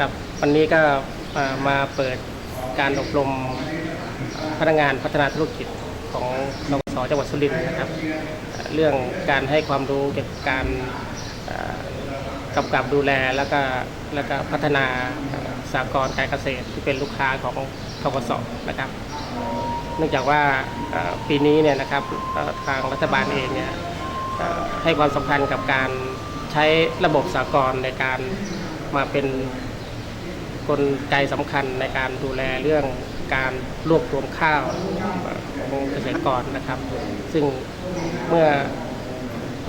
ครับวันนี้ก็อ่ามาเปิดการอบรมพนักงานพัฒนาธุรกิจของนสจังหวัดสุรินทร์นะครับ เรื่องการให้ความรู้เกี่ยวกับการกำกับดูแลแล้วก็แล้วก็พัฒนาสหกรณ์การเกษตรที่เป็นลูกค้าของทกสนะครับ เนื่องจากว่าปีนี้เนี่ยนะครับทางรัฐบาลเองเนี่ยให้ความสำคัญกับการใช้ระบบสากลในการมาเป็น กลไกสำคัญในการดูแลเรื่องการรวบรวมข้าวเอ่อของเกษตรกรนะครับ ซึ่งเมื่อ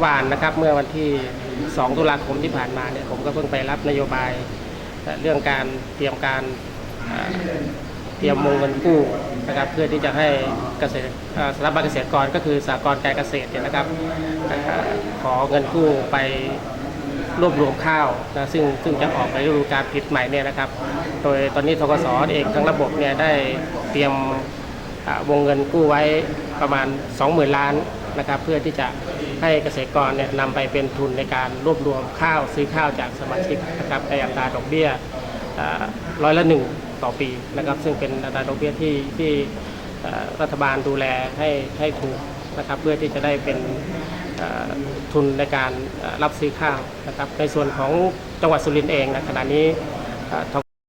วานนะครับเมื่อวันที่ 2 ตุลาคมที่ผ่านมาเนี่ยผมก็เพิ่งไปรับนโยบายเรื่องการเตรียมการเตรียมวงเงินกู้นะครับเพื่อที่จะให้เกษตรเอ่อสถาบันเกษตรกรก็คือสหกรการเกษตรเนี่ยนะครับขอเงินกู้ไป รวบรวมข้าวนะซึ่งซึ่งจะออกในฤดูกาลผลิตใหม่เนี่ยนะครับ โดยตอนนี้ทกสเองทั้งระบบเนี่ยได้เตรียมวงเงินกู้ไว้ประมาณ 20,000 ล้านนะครับ เพื่อที่จะให้เกษตรกรเนี่ยนำไปเป็นทุนในการรวบรวมข้าวซื้อข้าวจากสมาชิกนะครับในอัตราดอกเบี้ยร้อยละหนึ่งต่อปีนะครับ ซึ่งเป็นอัตราดอกเบี้ยที่ที่รัฐบาลดูแลให้ให้ถูกนะครับเพื่อที่จะได้เป็น ทุนในการรับซื้อข้าวนะครับในส่วนของจังหวัดสุรินทร์เองนะขณะนี้